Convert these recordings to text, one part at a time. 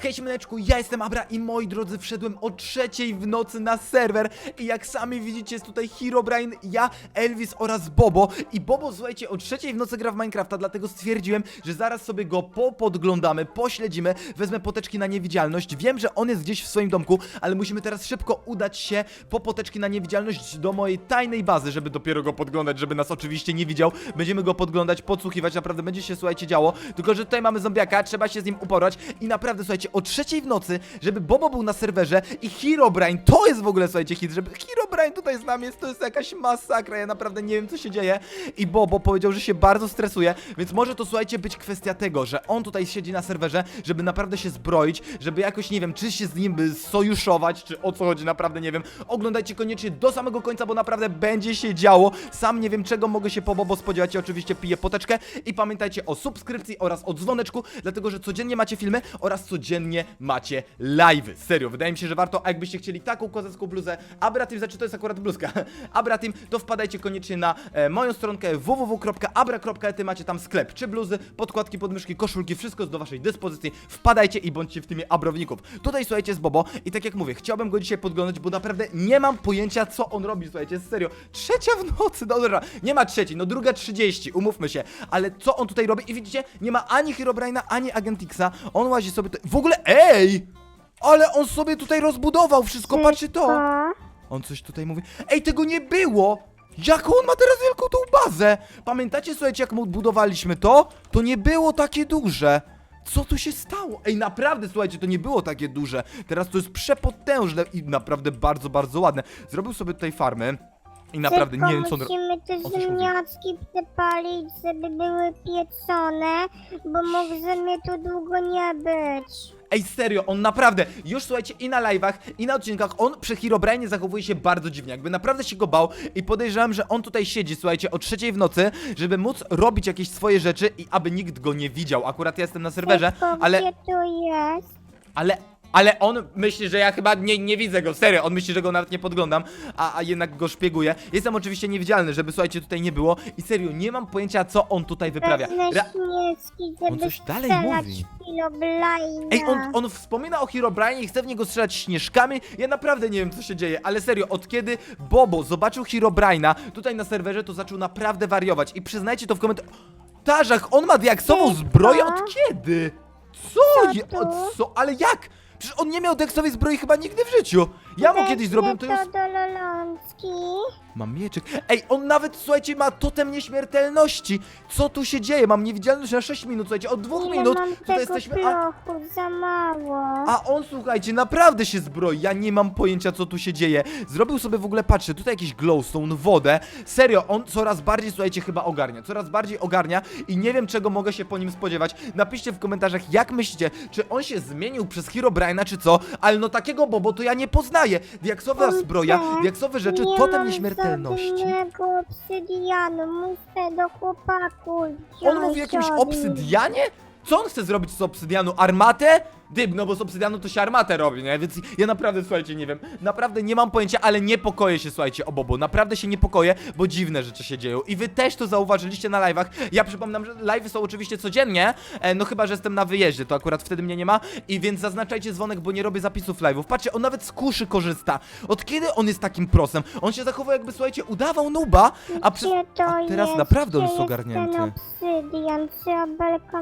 Hej siemaneczku, ja jestem Abra i moi drodzy, wszedłem o trzeciej w nocy na serwer i jak sami widzicie jest tutaj Herobrine, ja, Elvis oraz Bobo. I Bobo słuchajcie o trzeciej w nocy gra w Minecrafta, dlatego stwierdziłem, że zaraz sobie go popodglądamy, pośledzimy, wezmę poteczki na niewidzialność, wiem, że on jest gdzieś w swoim domku, ale musimy teraz szybko udać się po poteczki na niewidzialność do mojej tajnej bazy, żeby dopiero go podglądać, żeby nas oczywiście nie widział, będziemy go podglądać, podsłuchiwać, naprawdę będzie się słuchajcie działo, tylko że tutaj mamy zombiaka, trzeba się z nim uporać i naprawdę słuchajcie, o trzeciej w nocy, żeby Bobo był na serwerze i Herobrine, to jest w ogóle słuchajcie hit, żeby Herobrine tutaj z nami jest, to jest jakaś masakra, ja naprawdę nie wiem co się dzieje i Bobo powiedział, że się bardzo stresuje, więc może to słuchajcie być kwestia tego, że on tutaj siedzi na serwerze, żeby naprawdę się zbroić, żeby jakoś nie wiem, czy się z nim by sojuszować, czy o co chodzi, naprawdę nie wiem. Oglądajcie koniecznie do samego końca, bo naprawdę będzie się działo. Sam nie wiem czego mogę się po Bobo spodziewać i oczywiście piję poteczkę i pamiętajcie o subskrypcji oraz o dzwoneczku, dlatego że codziennie macie filmy oraz codziennie macie live'y. Serio, wydaje mi się, że warto, a jakbyście chcieli taką kozacką bluzę, Abratim, znaczy to jest akurat bluzka, Abratim, to wpadajcie koniecznie na e, moją stronkę www.abra.ety, macie tam sklep, czy bluzy, podkładki, podmyszki, koszulki, wszystko jest do waszej dyspozycji, wpadajcie i bądźcie w tymie abrowników. Tutaj słuchajcie z Bobo i tak jak mówię, chciałbym go dzisiaj podglądać, bo naprawdę nie mam pojęcia co on robi, słuchajcie, serio, trzecia w nocy, no dobra, nie ma trzeciej, no druga 30, umówmy się, ale co on tutaj robi i widzicie, nie ma ani Herobrine'a, ani Agentixa, on łazi sobie w ogóle, ej! Ale on sobie tutaj rozbudował wszystko, patrzcie to! On coś tutaj mówi. Ej, tego nie było! Jaką on ma teraz wielką tą bazę? Pamiętacie, słuchajcie, jak mu budowaliśmy to? To nie było takie duże. Co tu się stało? Ej, naprawdę, słuchajcie, to nie było takie duże. Teraz to jest przepotężne i naprawdę bardzo, bardzo ładne. Zrobił sobie tutaj farmy. I naprawdę nie wiem, co on musimy te o co chodzi? ziemniaczki przepalić, żeby były pieczone, bo może mnie tu długo nie być. Ej, serio, on naprawdę, już słuchajcie, i na live'ach, i na odcinkach, on przy Herobrine zachowuje się bardzo dziwnie, jakby naprawdę się go bał i podejrzewam, że on tutaj siedzi, słuchajcie, o trzeciej w nocy, żeby móc robić jakieś swoje rzeczy i aby nikt go nie widział. Akurat ja jestem na serwerze, Tylko ale, Gdzie tu jest? ale, ale on myśli, że ja chyba nie, nie widzę go, serio, on myśli, że go nawet nie podglądam, a, a jednak go szpieguję. Jestem oczywiście niewidzialny, żeby, słuchajcie, tutaj nie było i serio, nie mam pojęcia, co on tutaj wyprawia. Ra- On coś dalej mówi. Ej, on, on wspomina o Herobrine i chce w niego strzelać śnieżkami. Ja naprawdę nie wiem, co się dzieje, ale serio, od kiedy Bobo zobaczył Herobrine'a tutaj na serwerze, to zaczął naprawdę wariować. I przyznajcie to w komentarzach, on ma diaksową zbroję od kiedy? Co? Co je, tu? od, co? Ale jak? Przecież on nie miał diaksowej zbroi chyba nigdy w życiu. Ja mu kiedyś zrobiłem, to już... to do lolączki. Mam mieczyk. Ej, on nawet, słuchajcie, ma totem nieśmiertelności. Co tu się dzieje? Mam niewidzialność na 6 minut, słuchajcie, od 2 Ile minut mam tutaj tego jesteśmy... A... za mało. A on, słuchajcie, naprawdę się zbroi. Ja nie mam pojęcia, co tu się dzieje. Zrobił sobie w ogóle, patrzcie, tutaj jakiś glowstone, wodę. Serio, on coraz bardziej, słuchajcie, chyba ogarnia. Coraz bardziej ogarnia i nie wiem, czego mogę się po nim spodziewać. Napiszcie w komentarzach, jak myślicie, czy on się zmienił przez Herobrine'a, czy co? Ale no takiego Bobo to ja nie poznaję. Diaksowa Kurczę, zbroja, diaksowe rzeczy, nie totem nieśmiertelności. żadnego obsydianu, muszę do chłopaku On mówi o jakimś obsydianie? Co on chce zrobić z obsydianu? Armatę? Dyb, no bo z obsydianu to się armatę robi, nie? Więc ja naprawdę, słuchajcie, nie wiem. Naprawdę nie mam pojęcia, ale niepokoję się, słuchajcie, o Bobo. Naprawdę się niepokoję, bo dziwne rzeczy się dzieją. I wy też to zauważyliście na live'ach. Ja przypominam, że live'y są oczywiście codziennie, e, no chyba, że jestem na wyjeździe, to akurat wtedy mnie nie ma. I więc zaznaczajcie dzwonek, bo nie robię zapisów live'ów. Patrzcie, on nawet z kuszy korzysta. Od kiedy on jest takim prosem? On się zachował jakby, słuchajcie, udawał nuba, a to A teraz naprawdę on jest ogarnięty.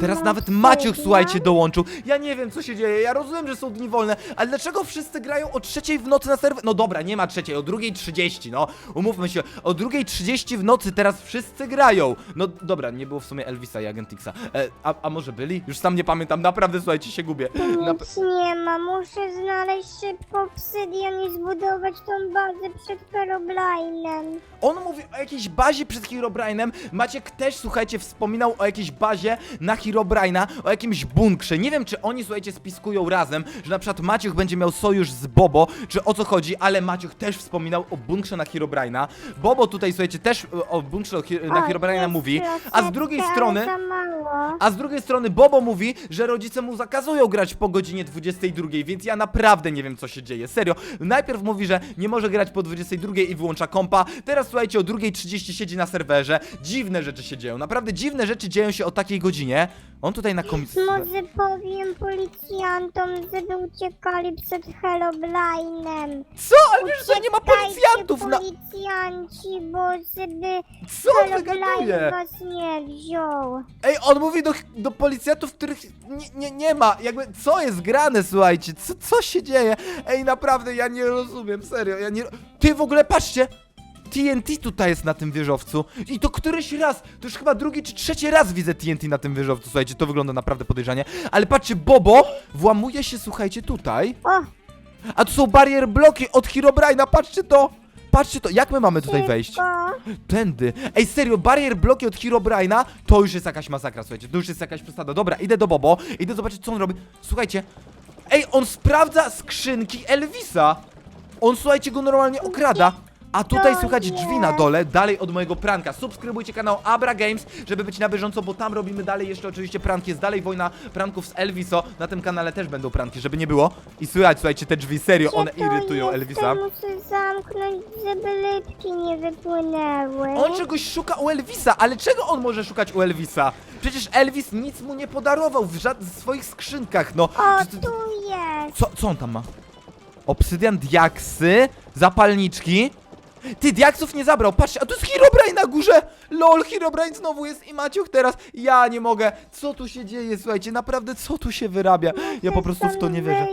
Teraz nawet Maciuch, słuchajcie, dołączył. Ja nie wiem, co się dzieje. Ja rozumiem, że są dni wolne, ale dlaczego wszyscy grają o trzeciej w nocy na serwer? No dobra, nie ma trzeciej, o drugiej trzydzieści, no. Umówmy się, o drugiej trzydzieści w nocy teraz wszyscy grają. No dobra, nie było w sumie Elvisa i Agentixa. E, a, a może byli? Już sam nie pamiętam, naprawdę, słuchajcie, się gubię. Na... Nic nie ma, muszę znaleźć szybko obsydian i zbudować tą bazę przed Herobrine'em. On mówi o jakiejś bazie przed Herobrine'em. Maciek też, słuchajcie, wspominał o jakiejś bazie na Herobrine'a, o jakimś bunkrze. Nie wiem, czy oni, słuchajcie, spiskują razem, że na przykład Maciuch będzie miał sojusz z Bobo, czy o co chodzi, ale Maciuch też wspominał o bunkrze na Herobrine'a. Bobo tutaj, słuchajcie, też e, o bunkrze na jest mówi, a z drugiej strony... A z drugiej strony Bobo mówi, że rodzice mu zakazują grać po godzinie 22, więc ja naprawdę nie wiem co się dzieje. Serio. Najpierw mówi, że nie może grać po 22 i wyłącza kompa. Teraz słuchajcie, o 2.30 siedzi na serwerze. Dziwne rzeczy się dzieją. Naprawdę dziwne rzeczy dzieją się o takiej godzinie. On tutaj na komisji. Może powiem policji policjantom, żeby uciekali przed Herobrinem. Co? Ale wiesz, że nie ma policjantów na... policjanci, bo żeby Co on was nie wziął. Ej, on mówi do, do policjantów, których nie, nie, nie ma. Jakby, co jest grane, słuchajcie? Co, co się dzieje? Ej, naprawdę, ja nie rozumiem, serio, ja nie... Ty, w ogóle, patrzcie! TNT tutaj jest na tym wieżowcu i to któryś raz, to już chyba drugi czy trzeci raz widzę TNT na tym wieżowcu, słuchajcie, to wygląda naprawdę podejrzanie, ale patrzcie, Bobo włamuje się, słuchajcie, tutaj, O, a tu są barier bloki od Herobrine'a, patrzcie to, patrzcie to, jak my mamy tutaj wejść? szybko. Tędy. Ej, serio, barier bloki od Herobrine'a to już jest jakaś masakra, słuchajcie, to już jest jakaś przesada. Dobra, idę do Bobo, idę zobaczyć, co on robi. Słuchajcie, ej, on sprawdza skrzynki Elvisa. On, słuchajcie, go normalnie okrada. A tutaj To słychać nie. drzwi na dole, dalej od mojego pranka. Subskrybujcie kanał Abra Games, żeby być na bieżąco, bo tam robimy dalej jeszcze oczywiście pranki. Jest dalej wojna pranków z Elviso. Na tym kanale też będą pranki, żeby nie było. I słychać, słuchajcie, te drzwi, serio, one Gdzie to irytują jest? Elvisa. Muszę zamknąć, żeby rybki nie wypłynęły. On czegoś szuka u Elvisa, ale czego on może szukać u Elvisa? Przecież Elvis nic mu nie podarował w żadnych swoich skrzynkach, no. O, Przecież to- tu jest. Co, co on tam ma? Obsydian, diaksy, zapalniczki. Ty, diaksów nie zabrał, patrzcie, a tu jest Herobrine na górze! LOL, Herobrine znowu jest i Maciuch teraz. Ja nie mogę. Co tu się dzieje, słuchajcie, naprawdę co tu się wyrabia? Ja po prostu w to nie wierzę.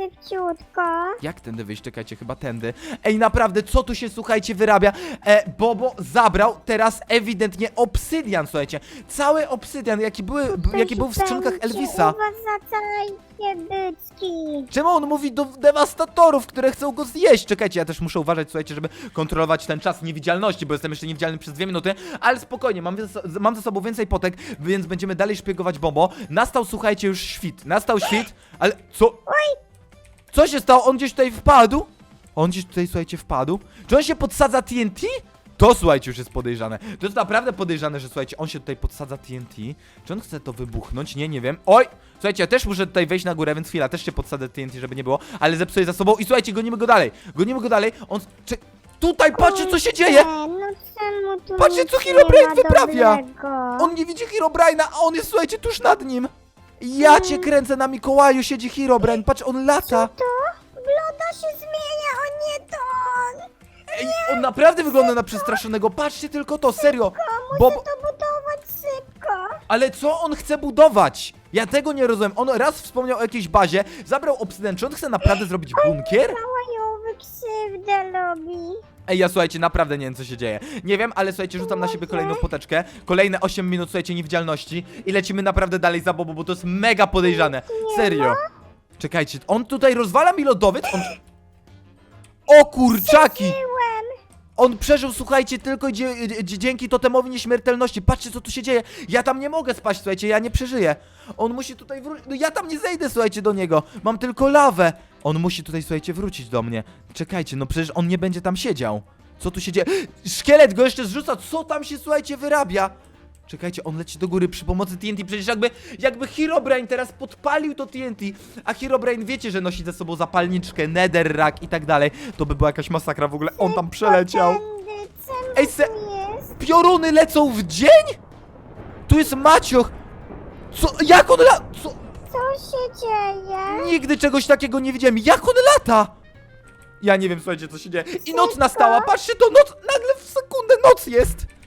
Szybciutko. Jak tędy wyjść? Czekajcie, chyba tędy. Ej, naprawdę, co tu się, słuchajcie, wyrabia? E, Bobo zabrał teraz ewidentnie obsydian, słuchajcie. Cały obsydian, jaki, były, b- jaki był w skrzynkach Elvisa. U was zaczajcie byczki. Czemu on mówi do dewastatorów, które chcą go zjeść? Czekajcie, ja też muszę uważać, słuchajcie, żeby kontrolować ten czas niewidzialności, bo jestem jeszcze niewidzialny przez dwie minuty, ale spokojnie, mam, mam za sobą więcej potek, więc będziemy dalej szpiegować Bobo. Nastał, słuchajcie, już świt. Nastał świt, ale co? Co się stało? On gdzieś tutaj wpadł? On gdzieś tutaj, słuchajcie, wpadł? Czy on się podsadza TNT? To, słuchajcie, już jest podejrzane. To jest naprawdę podejrzane, że, słuchajcie, on się tutaj podsadza TNT. Czy on chce to wybuchnąć? Nie, nie wiem. Oj! Słuchajcie, ja też muszę tutaj wejść na górę, więc chwila, też się podsadzę TNT, żeby nie było, ale zepsuję za sobą i słuchajcie, gonimy go dalej. Gonimy go dalej. On... Czy... Tutaj, patrzcie, co się dzieje! No Patrzcie, co Herobrine wyprawia. On nie widzi Herobrine'a, a on jest, słuchajcie, tuż nad nim. Ja cię kręcę, na Mikołaju siedzi Herobrine, patrz, on lata. To? Bloda się zmienia, o nie to on! Ej, on naprawdę wygląda na przestraszonego, patrzcie tylko to, serio. Bo... Muszę to budować szybko. Ale co on chce budować? Ja tego nie rozumiem. On raz wspomniał o jakiejś bazie, zabrał obsydian. Czy on chce naprawdę zrobić bunkier? Małajowy krzywdę robi. Ej, ja słuchajcie, naprawdę nie wiem co się dzieje. Nie wiem, ale słuchajcie, rzucam na siebie kolejną poteczkę. Kolejne 8 minut, słuchajcie, niewidzialności. I lecimy naprawdę dalej za Bobo, bo to jest mega podejrzane. Serio. Czekajcie, on tutaj rozwala mi lodowiec? On... O kurczaki! On przeżył, słuchajcie, tylko dzięki totemowi nieśmiertelności. Patrzcie, co tu się dzieje. Ja tam nie mogę spać, słuchajcie, ja nie przeżyję. On musi tutaj wrócić. No ja tam nie zejdę, słuchajcie, do niego. Mam tylko lawę. On musi tutaj, słuchajcie, wrócić do mnie. Czekajcie, no przecież on nie będzie tam siedział. Co tu się dzieje? Szkielet go jeszcze zrzuca. Co tam się, słuchajcie, wyrabia? Czekajcie, on leci do góry przy pomocy TNT. Przecież jakby, jakby Herobrine teraz podpalił to TNT, a Herobrine wiecie, że nosi ze sobą zapalniczkę, netherrack i tak dalej, to by była jakaś masakra w ogóle. On tam przeleciał. Ej, se-? Pioruny lecą w dzień? Tu jest Macioch! Co? Jak on la... Co? Co się dzieje? Nigdy czegoś takiego nie widziałem. Jak on lata? Ja nie wiem, słuchajcie, co się dzieje. I noc nastała, patrzcie, to noc, nagle w sekundę noc jest!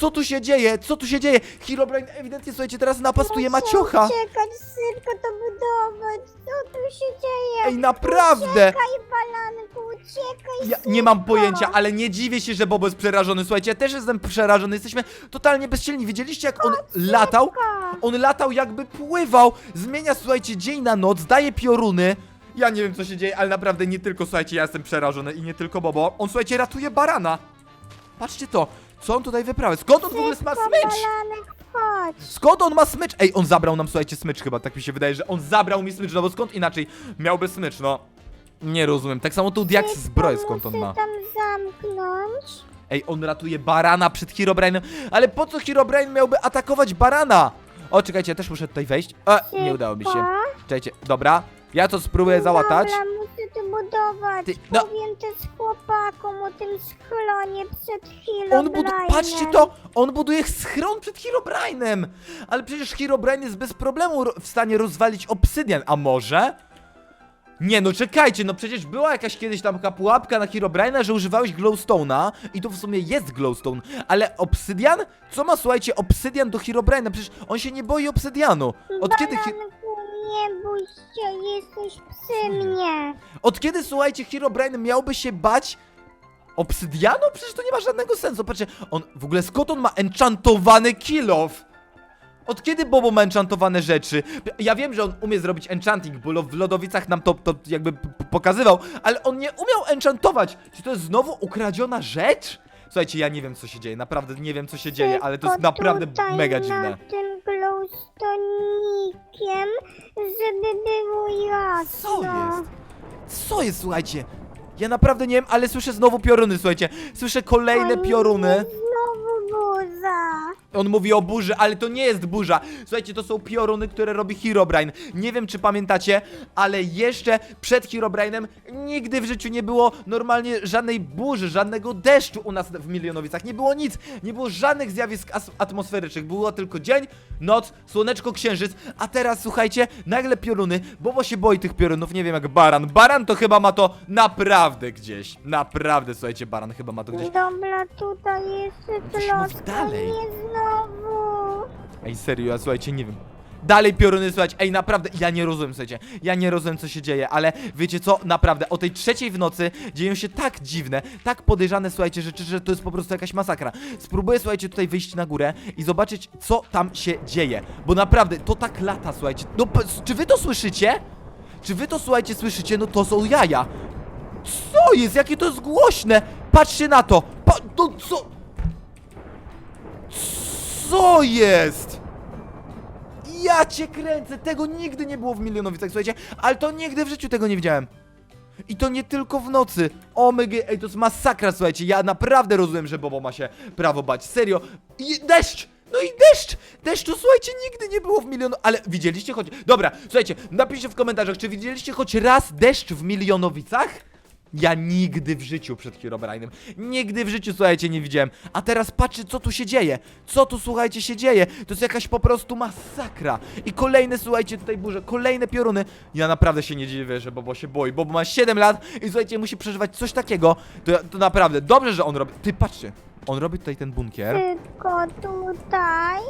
Co tu się dzieje? Co tu się dzieje? Herobrine ewidentnie, słuchajcie, teraz napastuje Maciocha. uciekać, szybko to budować. Co tu się dzieje? Ej, naprawdę! Uciekaj, balanku, uciekaj Ja nie mam pojęcia, ale nie dziwię się, że Bobo jest przerażony. Słuchajcie, ja też jestem przerażony. Jesteśmy totalnie bezsilni. Widzieliście, jak on latał? On latał jakby pływał, zmienia, słuchajcie, dzień na noc, daje pioruny. Ja nie wiem, co się dzieje, ale naprawdę nie tylko, słuchajcie, ja jestem przerażony i nie tylko Bobo. On, słuchajcie, ratuje barana. Patrzcie to, co on tutaj wyprawia. Skąd on w ogóle ma smycz? chodź. Skąd on ma smycz? Ej, on zabrał nam, słuchajcie, smycz chyba, tak mi się wydaje, że on zabrał mi smycz, no bo skąd inaczej miałby smycz, no. Nie rozumiem. Tak samo tu Szybko, zbroję, skąd on muszę ma. tam zamknąć. Ej, on ratuje barana przed Herobrine'em, ale po co Herobrine miałby atakować barana? O, czekajcie, ja też muszę tutaj wejść. A, nie udało mi się. Czekajcie, dobra. Ja to spróbuję załatać. Dobra, muszę tu budować. Ty- no- Powiem też chłopakom o tym schronie przed chwilą. On. Patrzcie to! On buduje schron przed Herobrine'em! Ale przecież Herobrine jest bez problemu ro- w stanie rozwalić obsydian, a może? Nie no, czekajcie, no przecież była jakaś kiedyś tam taka pułapka na Herobrine'a, że używałeś glowstone'a i to w sumie jest glowstone, ale obsydian? Co ma, słuchajcie, obsydian do Herobrine'a? Przecież on się nie boi obsydianu. Od kiedy, He- nie bój się, jesteś przy mnie. od kiedy, słuchajcie, Herobrine miałby się bać obsydianu? Przecież to nie ma żadnego sensu. Patrzcie, on w ogóle skąd on ma enchantowany kill off? Od kiedy Bobo ma enchantowane rzeczy? Ja wiem, że on umie zrobić enchanting, bo w lodowicach nam to, to jakby pokazywał, ale on nie umiał enchantować. Czy to jest znowu ukradziona rzecz? Słuchajcie, ja nie wiem co się dzieje, naprawdę nie wiem co się dzieje, ale to jest Tylko naprawdę tutaj mega na dziwne. tym glowstonikiem, żeby było jasno. Co jest? Co jest, słuchajcie? Ja naprawdę nie wiem, ale słyszę znowu pioruny, słuchajcie. Słyszę kolejne nie, pioruny. Znowu burza. On mówi o burzy, ale to nie jest burza. Słuchajcie, to są pioruny, które robi Herobrine. Nie wiem, czy pamiętacie, ale jeszcze przed Herobrine'em nigdy w życiu nie było normalnie żadnej burzy, żadnego deszczu u nas w Milionowicach. Nie było nic, nie było żadnych zjawisk atmosferycznych. Było tylko dzień, noc, słoneczko, księżyc, a teraz, słuchajcie, nagle pioruny, Bobo się boi tych piorunów, nie wiem jak Baran. Baran to chyba ma to naprawdę gdzieś. Naprawdę, słuchajcie, Baran chyba ma to gdzieś. Dobra, tutaj jest mów kloska, dalej. nie znowu. Ej, serio, ja słuchajcie, nie wiem. Dalej pioruny, słuchajcie, ej, naprawdę, ja nie rozumiem, słuchajcie, ja nie rozumiem, co się dzieje, ale wiecie co, naprawdę, o tej trzeciej w nocy dzieją się tak dziwne, tak podejrzane, słuchajcie, rzeczy, że to jest po prostu jakaś masakra. Spróbuję, słuchajcie, tutaj wyjść na górę i zobaczyć, co tam się dzieje, bo naprawdę, to tak lata, słuchajcie, no, czy wy to słyszycie? Czy wy to, słuchajcie, słyszycie? No to są jaja. Co jest? Jakie to jest głośne? Patrzcie na to! Pa no co? Co jest? Ja cię kręcę! Tego nigdy nie było w Milionowicach, słuchajcie, ale to nigdy w życiu tego nie widziałem. I to nie tylko w nocy. O my g- ej, to jest masakra, słuchajcie. Ja naprawdę rozumiem, że Bobo ma się prawo bać. Serio. I deszcz! No i deszcz! Deszczu, słuchajcie, nigdy nie było w milionu... Ale widzieliście choć... Dobra, słuchajcie, napiszcie w komentarzach, czy widzieliście choć raz deszcz w Milionowicach? Ja nigdy w życiu przed Herobrine'em, nigdy w życiu, słuchajcie, nie widziałem. A teraz patrzcie, co tu się dzieje. Co tu, słuchajcie, się dzieje. To jest jakaś po prostu masakra. I kolejne, słuchajcie, tutaj burze, kolejne pioruny. Ja naprawdę się nie dziwię, że Bobo się boi. Bobo ma 7 lat i słuchajcie, musi przeżywać coś takiego. To, to naprawdę, dobrze, że on robi... Ty, patrzcie. On robi tutaj ten bunkier. Tylko tutaj.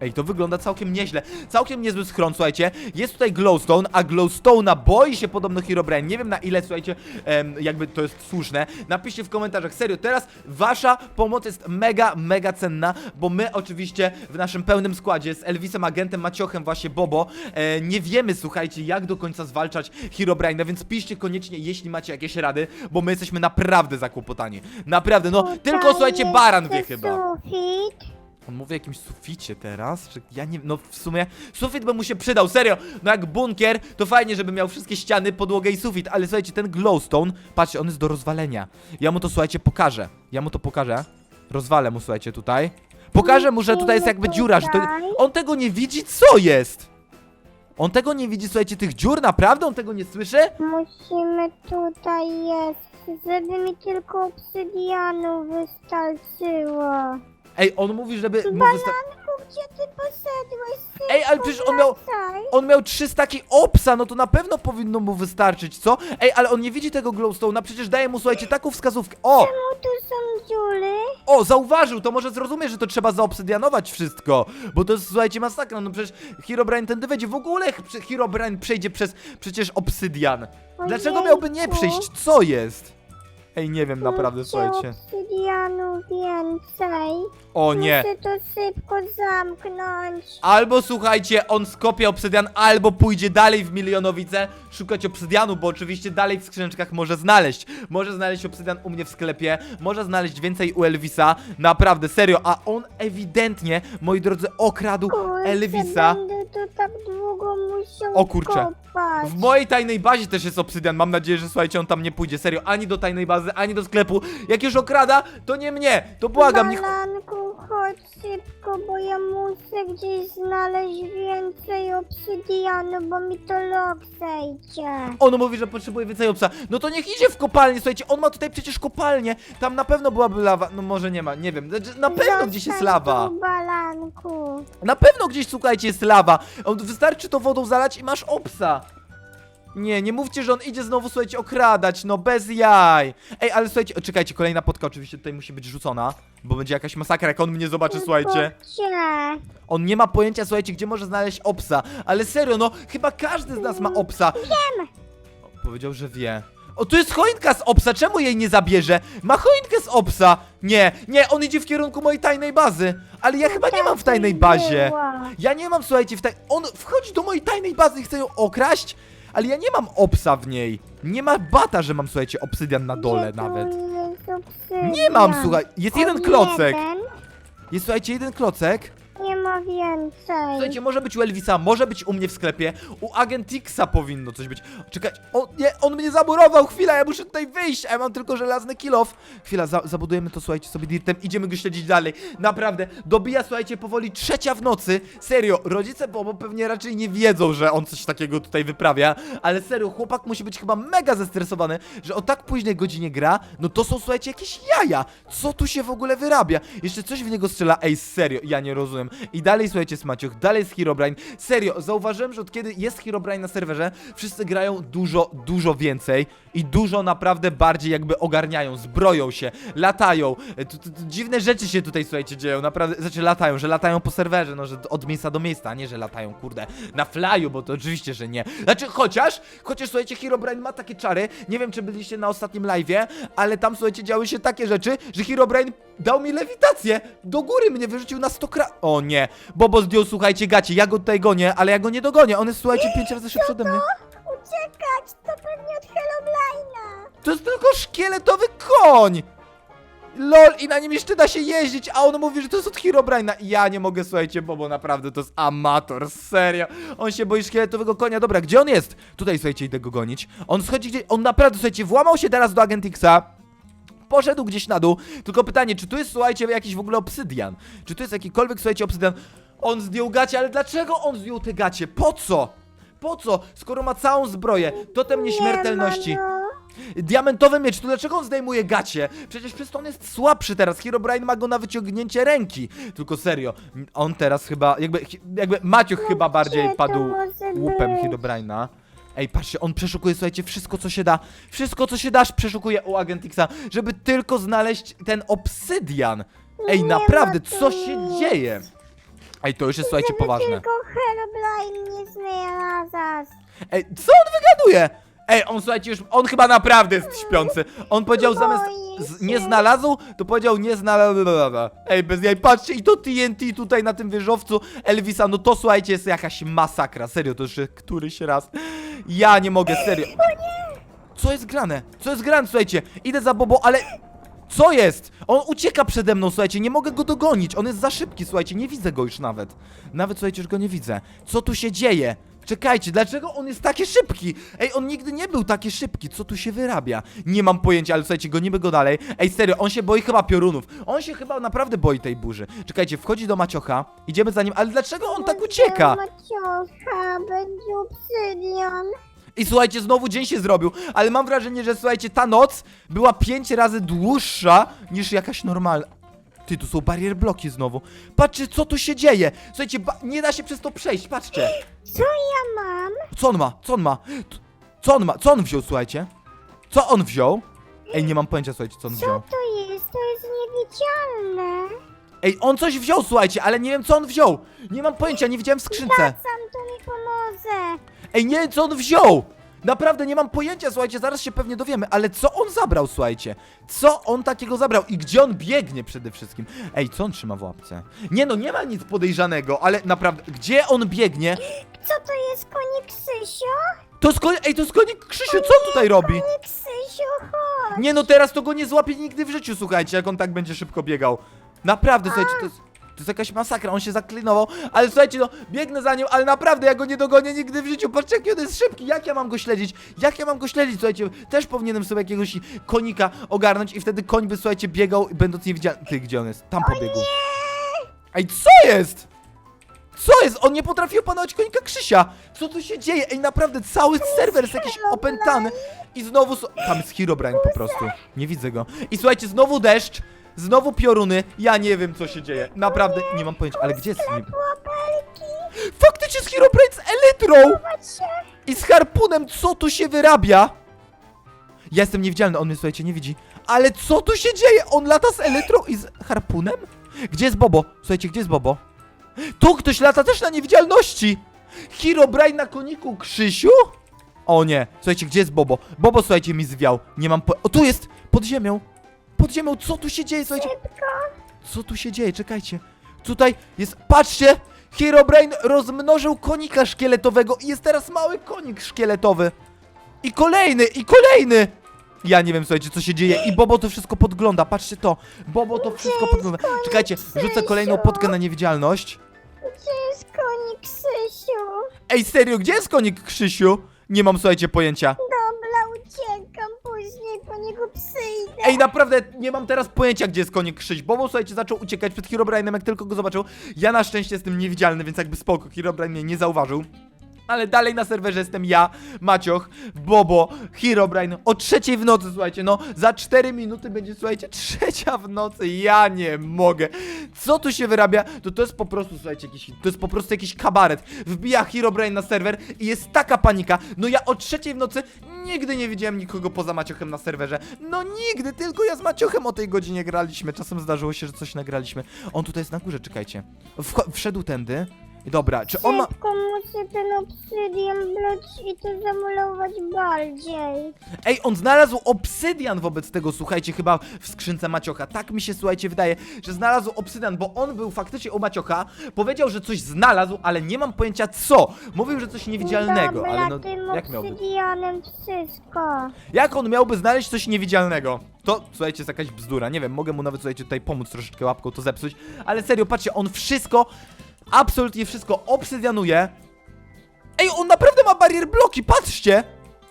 Ej, to wygląda całkiem nieźle. Całkiem niezły schron, słuchajcie. Jest tutaj glowstone, a glowstone'a boi się podobno Herobrine. Nie wiem na ile, słuchajcie, em, jakby to jest słuszne. Napiszcie w komentarzach. Serio, teraz wasza pomoc jest mega, mega cenna, bo my oczywiście w naszym pełnym składzie z Elvisem, agentem Maciochem, właśnie Bobo, e, nie wiemy, słuchajcie, jak do końca zwalczać Herobrine'a, więc piszcie koniecznie, jeśli macie jakieś rady, bo my jesteśmy naprawdę zakłopotani. Naprawdę, no, tylko, słuchajcie, Baran wie chyba. Sufit. On mówi o jakimś suficie teraz? Ja nie No w sumie sufit by mu się przydał, serio! No jak bunkier, to fajnie, żeby miał wszystkie ściany, podłogę i sufit, ale słuchajcie, ten glowstone, patrzcie, on jest do rozwalenia. Ja mu to, słuchajcie, pokażę. Ja mu to pokażę. Rozwalę mu, słuchajcie, tutaj. Pokażę mu, że tutaj jest jakby dziura, że to... On tego nie widzi, co jest? On tego nie widzi, słuchajcie, tych dziur, naprawdę? On tego nie słyszy? Musimy tutaj jest, żeby mi tylko obsydianu wystarczyło. Ej, on mówi, żeby mu wysta- Baranku, gdzie ty poszedłeś? Ej, ale przecież on miał... Wracaj. On miał trzy staki opsa, no to na pewno powinno mu wystarczyć, co? Ej, ale on nie widzi tego glowstone'a, przecież daje mu, słuchajcie, taką wskazówkę. O! Czemu tu są dziury? O, zauważył, to może zrozumie, że to trzeba zaobsydianować wszystko. Bo to jest, słuchajcie, masakra, no przecież Herobrine tędy wejdzie. W ogóle Herobrine przejdzie przez przecież obsydian. Dlaczego miałby nie Ojejku. przejść? Co jest? Ej, nie wiem, naprawdę, słuchajcie. obsydianu więcej. O nie. Muszę to szybko zamknąć. Albo słuchajcie, on skopie obsydian, albo pójdzie dalej w Milionowice szukać obsydianu, bo oczywiście dalej w skrzyneczkach może znaleźć. Może znaleźć obsydian u mnie w sklepie, może znaleźć więcej u Elvisa. Naprawdę, serio, a on ewidentnie, moi drodzy, okradł Kurczę, Elvisa. będę tu tak długo musiał O kurczę. kopać. W mojej tajnej bazie też jest obsydian. Mam nadzieję, że słuchajcie, on tam nie pójdzie. Serio, ani do tajnej bazy, ani do sklepu. Jak już okrada, to nie mnie. To błagam, niech. Balanku, chodź szybko, bo ja muszę gdzieś znaleźć więcej obsydianu, bo mi to lok zejdzie. On mówi, że potrzebuje więcej obsa. No to niech idzie w kopalnię, słuchajcie, on ma tutaj przecież kopalnię. Tam na pewno byłaby lawa. No może nie ma, nie wiem. Znaczy, Na pewno gdzieś jest lawa. tu, balanku. Na pewno gdzieś, słuchajcie, jest lawa. On, wystarczy to wodą zalać i masz obsa. Nie, nie mówcie, że on idzie znowu, słuchajcie, okradać, no bez jaj. Ej, ale słuchajcie, o, czekajcie, kolejna potka oczywiście tutaj musi być rzucona, bo będzie jakaś masakra, jak on mnie zobaczy, słuchajcie. Gdzie? On nie ma pojęcia, słuchajcie, gdzie może znaleźć obsa. Ale serio, no, chyba każdy z nas ma obsa. Wiem! Powiedział, że wie. O, tu jest choinka z obsa, czemu jej nie zabierze? Ma choinkę z obsa! Nie, nie, on idzie w kierunku mojej tajnej bazy. Ale ja chyba nie mam w tajnej bazie. Ja nie mam, słuchajcie, w taj... On wchodzi do mojej tajnej bazy i chce ją okraść, ale ja nie mam obsa w niej. Nie ma bata, że mam, słuchajcie, obsydian na dole Gdzie tu nawet. jest obsydian? Nie mam, słuchaj, jest jeden klocek. Jeden? Jest, słuchajcie, jeden klocek. Więcej. Słuchajcie, może być u Elvisa, może być u mnie w sklepie, u Agentixa powinno coś być. Czekaj, on, nie, on mnie zamurował, chwila, ja muszę tutaj wyjść, a ja mam tylko żelazny kilof. Chwila, za, zabudujemy to, słuchajcie, sobie dirtem, idziemy go śledzić dalej. Naprawdę, dobija, słuchajcie, powoli trzecia w nocy. Serio, rodzice Bobo pewnie raczej nie wiedzą, że on coś takiego tutaj wyprawia, ale serio, chłopak musi być chyba mega zestresowany, że o tak późnej godzinie gra, no to są, słuchajcie, jakieś jaja. Co tu się w ogóle wyrabia? Jeszcze coś w niego strzela, ej, serio, ja nie rozumiem. I dalej, słuchajcie, Smaciuch, dalej jest Herobrine. Serio, zauważyłem, że od kiedy jest Herobrine na serwerze, wszyscy grają dużo, dużo więcej i dużo naprawdę bardziej jakby ogarniają, zbroją się, latają. E, tu- tu- tu Dziwne rzeczy się tutaj, słuchajcie, dzieją, naprawdę, znaczy latają, że latają po serwerze, no, że od miejsca do miejsca, a nie, że latają, kurde, na flyu, bo to oczywiście, że nie. Znaczy, chociaż, chociaż, słuchajcie, Herobrine ma takie czary, nie wiem, czy byliście na ostatnim live'ie, ale tam, słuchajcie, działy się takie rzeczy, że Herobrine dał mi lewitację, do góry mnie wyrzucił na 100 kra... O nie, Bobo zdjął, słuchajcie, gacie, ja go tutaj gonię, ale ja go nie dogonię, on jest, słuchajcie, pięć razy szybszy ode mnie. Uciekać, to pewnie od Helloblaina. To jest tylko szkieletowy koń! LOL i na nim jeszcze da się jeździć, a on mówi, że to jest od Herobrine'a ja nie mogę, słuchajcie, bo, bo naprawdę to jest amator, serio. On się boi szkieletowego konia. Dobra, gdzie on jest? Tutaj, słuchajcie, idę go gonić. On schodzi gdzieś, on naprawdę, słuchajcie, włamał się teraz do Agentixa. Poszedł gdzieś na dół, tylko pytanie, czy tu jest, słuchajcie, jakiś w ogóle obsydian? Czy tu jest jakikolwiek, słuchajcie, obsydian? On zdjął gacie, ale dlaczego on zdjął te gacie? Po co? Po co? Skoro ma całą zbroję, totem nieśmiertelności. No. Diamentowy miecz, to dlaczego on zdejmuje gacie? Przecież przez to on jest słabszy teraz. Herobrine ma go na wyciągnięcie ręki. Tylko serio, on teraz chyba, jakby, jakby Maciuch chyba bardziej No Gdzie to padł łupem? Herobrine'a. Ej, patrzcie, on przeszukuje, słuchajcie, wszystko co się da. Wszystko co się da, przeszukuje u Agentixa, żeby tylko znaleźć ten obsydian. Ej, Nie naprawdę, co się nic. dzieje? Ej, to już jest, słuchajcie, Żeby poważne. tylko Helloblain nie znalazł. Ej, co on wygaduje? Ej, on słuchajcie już, on chyba naprawdę jest śpiący. On powiedział zamiast Boję z, nie znalazł, to powiedział nie znalazł. Ej, bez jaj, patrzcie, i to TNT tutaj na tym wieżowcu Elvisa, no to słuchajcie, jest jakaś masakra, serio, to już któryś raz. Ja nie mogę, serio. Co jest grane? Co jest grane, słuchajcie? Idę za Bobo, ale... Co jest? On ucieka przede mną, słuchajcie, nie mogę go dogonić. On jest za szybki, słuchajcie, nie widzę go już nawet. Nawet, słuchajcie, już go nie widzę. Co tu się dzieje? Czekajcie, dlaczego on jest taki szybki? Ej, on nigdy nie był taki szybki, co tu się wyrabia? Nie mam pojęcia, ale słuchajcie, gonimy go dalej. Ej, serio, on się boi chyba piorunów. On się chyba naprawdę boi tej burzy. Czekajcie, wchodzi do Maciocha, idziemy za nim, ale dlaczego on tak ucieka? Maciocha, będzie obsydian. I słuchajcie, znowu dzień się zrobił, ale mam wrażenie, że słuchajcie, ta noc była pięć razy dłuższa niż jakaś normalna. Ty, tu są barier bloki znowu. Patrzcie, co tu się dzieje. Słuchajcie, ba- nie da się przez to przejść, patrzcie. Co ja mam? Co on ma? Co on ma? T- Co on ma? Co on wziął, słuchajcie? Co on wziął? Ej, nie mam pojęcia, słuchajcie, co on wziął. Co to jest? To jest niewidzialne. Ej, on coś wziął, słuchajcie, ale nie wiem, co on wziął. Nie mam pojęcia, nie widziałem w skrzynce. Sam to mi pomoże. Ej, nie wiem, co on wziął! Naprawdę nie mam pojęcia, słuchajcie, zaraz się pewnie dowiemy, ale co on zabrał, słuchajcie? Co on takiego zabrał i gdzie on biegnie przede wszystkim? Ej, co on trzyma w łapce? Nie no, nie ma nic podejrzanego, ale naprawdę, gdzie on biegnie? Co to jest konik Sysio? To jest. Ej, to jest konik Krzysiu, co on tutaj robi? Konik Sysio, chodź. Nie no, teraz to go nie złapie nigdy w życiu, słuchajcie, jak on tak będzie szybko biegał. Naprawdę, słuchajcie, to jest... To jest jakaś masakra, on się zaklinował, ale słuchajcie, no, biegnę za nim, ale naprawdę ja go nie dogonię nigdy w życiu. Patrzcie, jaki on jest szybki, jak ja mam go śledzić? Jak ja mam go śledzić? Słuchajcie, też powinienem sobie jakiegoś konika ogarnąć i wtedy koń by, słuchajcie, biegał, będąc niewidzialny. Ty, gdzie on jest? Tam pobiegł. Ej, co jest? Co jest? On nie potrafi opanować konika Krzysia! Co tu się dzieje? Ej, naprawdę, cały serwer jest jakiś opętany. I znowu... Tam jest Herobrine po prostu. Nie widzę go. I słuchajcie, znowu deszcz. Znowu pioruny. Ja nie wiem, co się dzieje. Naprawdę, nie mam pojęcia. Ale gdzie jest... Łapelki, Faktycznie jest Herobrine z elytrą! I z harpunem, co tu się wyrabia? Ja jestem niewidzialny, on mnie, słuchajcie, nie widzi. Ale co tu się dzieje? On lata z elytrą i z harpunem? Gdzie jest Bobo? Słuchajcie, gdzie jest Bobo? Tu ktoś lata też na niewidzialności! Herobrine na koniku, Krzysiu? O nie, słuchajcie, gdzie jest Bobo? Bobo, słuchajcie, mi zwiał. Nie mam po... O, tu jest! Pod ziemią! Pod ziemią, co tu się dzieje, słuchajcie? Co tu się dzieje? Czekajcie. Tutaj jest, patrzcie! Herobrine rozmnożył konika szkieletowego i jest teraz mały konik szkieletowy. I kolejny, i kolejny! Ja nie wiem, słuchajcie, co się dzieje i Bobo to wszystko podgląda, patrzcie to. Bobo to wszystko podgląda. Czekajcie, rzucę kolejną potkę na niewidzialność. Gdzie jest konik Krzysiu? Ej, serio, gdzie jest konik Krzysiu? Nie mam, słuchajcie, pojęcia. Dobra, uciekam, później po niego Ej, naprawdę nie mam teraz pojęcia, gdzie jest konik Krzyś. Bobo, słuchajcie, zaczął uciekać przed Herobrine'em, jak tylko go zobaczył. Ja na szczęście jestem niewidzialny, więc jakby spoko, Herobrine mnie nie zauważył. Ale dalej na serwerze jestem ja, Macioch, Bobo, Herobrine o trzeciej w nocy, słuchajcie, no za 4 minuty będzie, słuchajcie, trzecia w nocy, ja nie mogę. Co tu się wyrabia? To to jest po prostu, słuchajcie, jakiś, to jest po prostu jakiś kabaret. Wbija Herobrine na serwer i jest taka panika. No ja o trzeciej w nocy nigdy nie widziałem nikogo poza Maciochem na serwerze. No nigdy, tylko ja z Maciochem o tej godzinie graliśmy. Czasem zdarzyło się, że coś nagraliśmy. On tutaj jest na górze, czekajcie. Wszedł tędy. Dobra, czy on ma... Szybko muszę ten obsydian blać i to zamulować bardziej. Ej, on znalazł obsydian wobec tego, słuchajcie, chyba w skrzynce Maciocha. Tak mi się, słuchajcie, wydaje, że znalazł obsydian, bo on był faktycznie u Maciocha, powiedział, że coś znalazł, ale nie mam pojęcia co. Mówił, że coś niewidzialnego, Dobra, ale no, tym jak miałby? obsydianem wszystko. Jak on miałby znaleźć coś niewidzialnego? To, słuchajcie, jest jakaś bzdura, nie wiem, mogę mu nawet, słuchajcie, tutaj pomóc troszeczkę łapką to zepsuć, ale serio, patrzcie, on wszystko, absolutnie wszystko obsydianuje. Ej, on naprawdę ma barier bloki, patrzcie!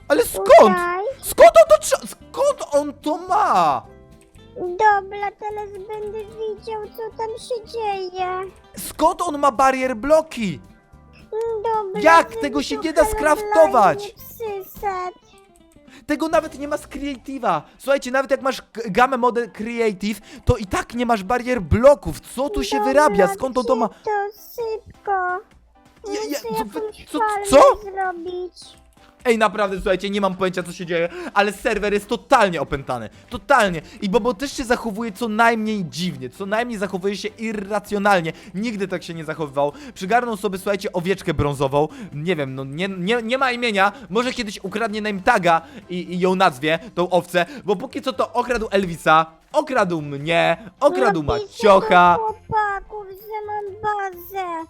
Ale skąd? Skąd on to trza- Skąd on to ma? Dobra, teraz będę widział, co tam się dzieje. Skąd on ma barier bloki? Dobra, Jak? Tego się nie da skraftować. Tego nawet nie ma z Creative'a. Słuchajcie, nawet jak masz gamę model Creative, to i tak nie masz barier bloków. Co tu się wyrabia? Skąd on to ma? To szybko. Ja- ja- co co? zrobić. Ej, naprawdę, słuchajcie, nie mam pojęcia, co się dzieje, ale serwer jest totalnie opętany. Totalnie. I Bobo też się zachowuje co najmniej dziwnie, co najmniej zachowuje się irracjonalnie. Nigdy tak się nie zachowywał. Przygarnął sobie, słuchajcie, owieczkę brązową. Nie wiem, no nie, nie, nie ma imienia. Może kiedyś ukradnie name taga i, i ją nazwie, tą owcę, bo póki co to okradł Elvisa, okradł mnie, okradł Napiszę Maciocha. do chłopaków, że mam bazę.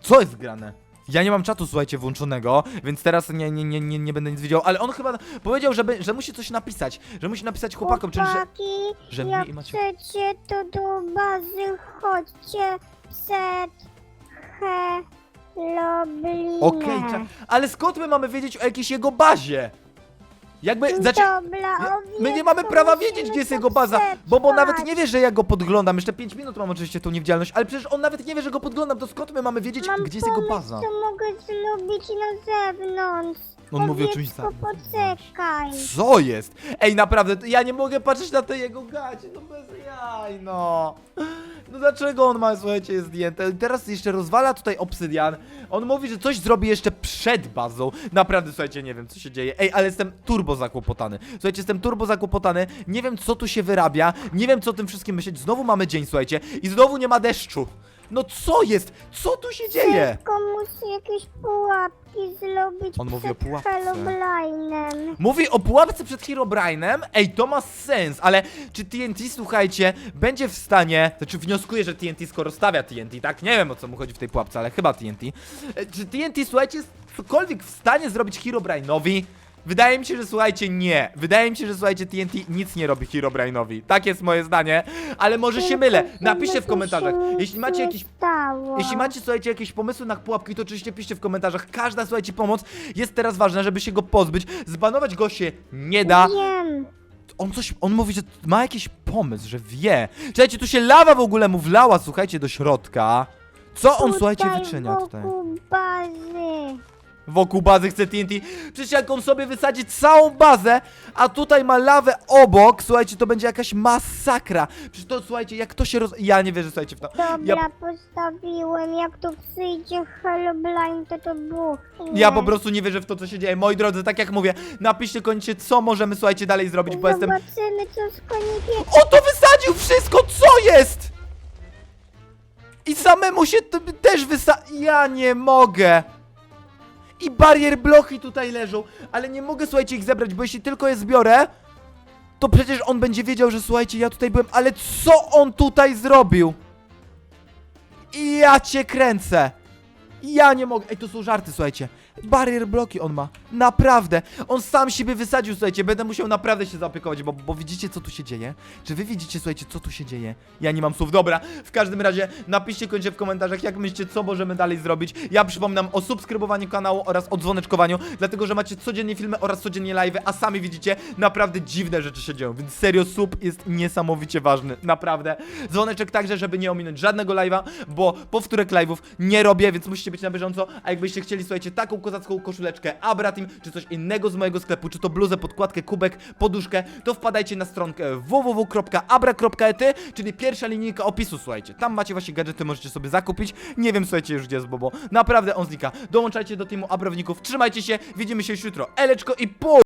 Co jest grane? Ja nie mam czatu, słuchajcie, włączonego, więc teraz nie, nie, nie, nie, nie będę nic wiedział, ale on chyba powiedział, żeby, że musi coś napisać, że musi napisać chłopakom, czyli że... Chłopaki, że mnie jak i Maciek- chcecie, to do bazy chodźcie przed Halloweenem. Okej, cza- ale skąd my mamy wiedzieć o jakiejś jego bazie? Jakby, znaczy, Dobra, my nie mamy prawa wiedzieć, gdzie jest to jego baza, bo bo nawet nie wie, że ja go podglądam, jeszcze 5 minut mam oczywiście tą niewidzialność, ale przecież on nawet nie wie, że go podglądam, to skąd my mamy wiedzieć, Mam gdzie jest jego pomysł, baza? co mogę zrobić na zewnątrz. On mówi o czymś za- poczekaj. Co jest? Ej, naprawdę, to ja nie mogę patrzeć na te jego gacie, no bez jaj, no. No dlaczego on ma, słuchajcie, jest zdjęte? Teraz jeszcze rozwala tutaj obsydian. On mówi, że coś zrobi jeszcze przed bazą. Naprawdę, słuchajcie, nie wiem, co się dzieje. Ej, ale jestem turbo zakłopotany. Słuchajcie, jestem turbo zakłopotany. Nie wiem, co tu się wyrabia. Nie wiem, co o tym wszystkim myśleć. Znowu mamy dzień, słuchajcie. I znowu nie ma deszczu. No co jest? Co tu się dzieje? Tylko muszę jakieś pułapki zrobić On mówi o przed pułapce. Halloweenem. Mówi o pułapce przed Herobrine'em? Ej, to ma sens, ale czy TNT, słuchajcie, będzie w stanie, znaczy wnioskuję, że TNT skoro stawia TNT, tak? Nie wiem o co mu chodzi w tej pułapce, ale chyba TNT. E, Czy TNT, słuchajcie, jest cokolwiek w stanie zrobić Herobrine'owi? Wydaje mi się, że słuchajcie, nie. Wydaje mi się, że słuchajcie, TNT nic nie robi Herobrine'owi. Tak jest moje zdanie, ale może się mylę. Napiszcie w komentarzach. Jeśli macie jakieś Stało. jeśli macie, słuchajcie, jakieś pomysły na pułapki, to oczywiście piszcie w komentarzach. Każda, słuchajcie, pomoc jest teraz ważna, żeby się go pozbyć. Zbanować go się nie da. Wiem. on coś, on mówi, że ma jakiś pomysł, że wie. Słuchajcie, tu się lawa w ogóle mu wlała, słuchajcie, do środka. Co on, słuchajcie, wyczynia tutaj? wokół bazy. Wokół bazy chce TNT. Przecież jak on sobie wysadzi całą bazę, a tutaj ma lawę obok, słuchajcie, to będzie jakaś masakra. Przecież to, słuchajcie, jak to się roz... Ja nie wierzę, słuchajcie, w to. Dobra, Ja, postawiłem. Jak tu przyjdzie Hellblind, to to buchnie. ja po prostu nie wierzę w to, co się dzieje. Moi drodzy, tak jak mówię, napiszcie koniecznie, co możemy, słuchajcie, dalej zrobić, bo jestem... Zobaczymy, co z konikiem. On to wysadził wszystko, co jest? I samemu się t- też wysa... Ja nie mogę. I barier blochy tutaj leżą, ale nie mogę, słuchajcie, ich zebrać, bo jeśli tylko je zbiorę, to przecież on będzie wiedział, że słuchajcie, ja tutaj byłem, ale co on tutaj zrobił? I ja cię kręcę. Ja nie mogę. Ej, to są żarty, słuchajcie. Barier bloki on ma. Naprawdę. On sam siebie wysadził, słuchajcie. Będę musiał naprawdę się zaopiekować, bo, bo widzicie, co tu się dzieje? Czy wy widzicie, słuchajcie, co tu się dzieje? Ja nie mam słów. Dobra, w każdym razie napiszcie koniecznie w komentarzach, jak myślicie, co możemy dalej zrobić. Ja przypominam o subskrybowaniu kanału oraz o dzwoneczkowaniu, dlatego, że macie codziennie filmy oraz codziennie live, a sami widzicie, naprawdę dziwne rzeczy się dzieją, więc serio, sub jest niesamowicie ważny, naprawdę. Dzwoneczek także, żeby nie ominąć żadnego live'a, bo powtórek live'ów nie robię, więc musicie być na bieżąco, a jakbyście chcieli, słuchajcie, taką kozacką koszuleczkę Abratim, czy coś innego z mojego sklepu, czy to bluzę, podkładkę, kubek, poduszkę, to wpadajcie na stronkę www.abra.ety, czyli pierwsza linijka opisu, słuchajcie. Tam macie właśnie gadżety, możecie sobie zakupić. Nie wiem, słuchajcie, już gdzie jest Bobo. Naprawdę on znika. Dołączajcie do teamu Abrowników, trzymajcie się, widzimy się już jutro. Eleczko i pół!